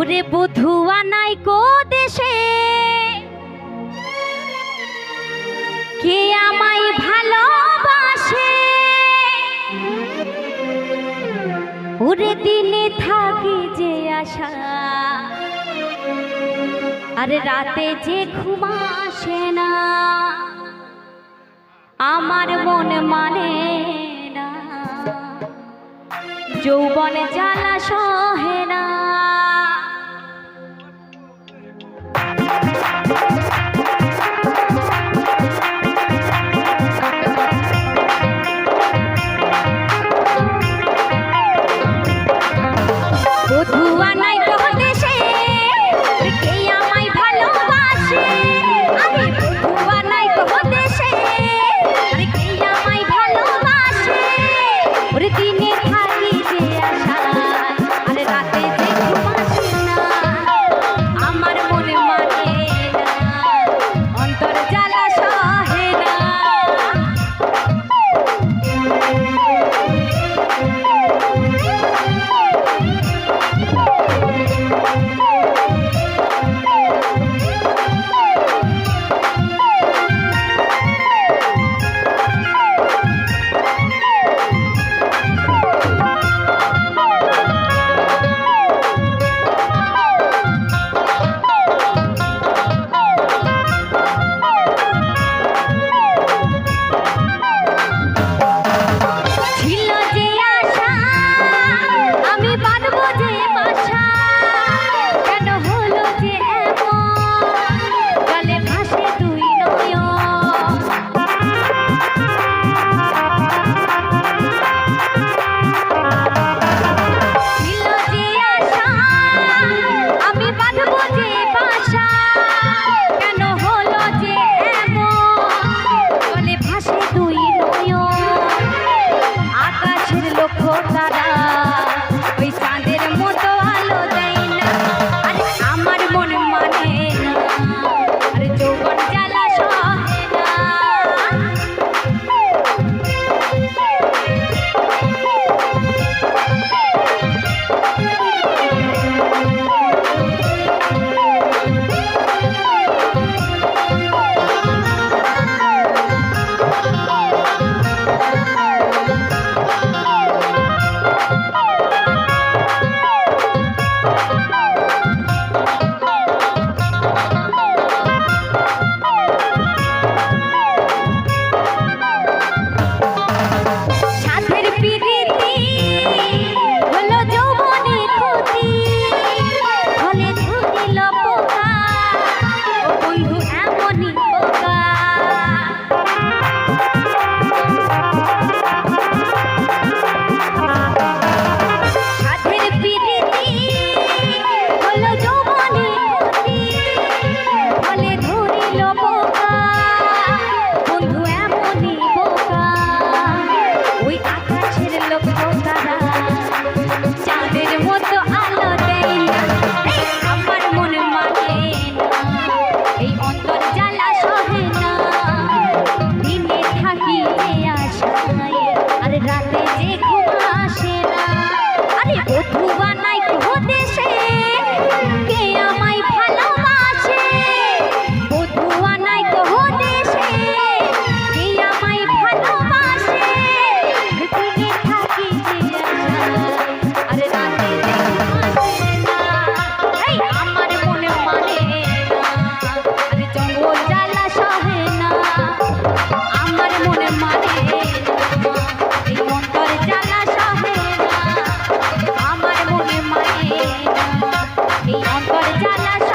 বধুয়া নাই কো দেশে। কে আমায় ভালোবাসে? ওরে দিনে থাকি যে আশা। আর রাতে যে ঘুম আসে না, আমার মন মানে না। যৌবন জ্বালা সহে না। খোদা la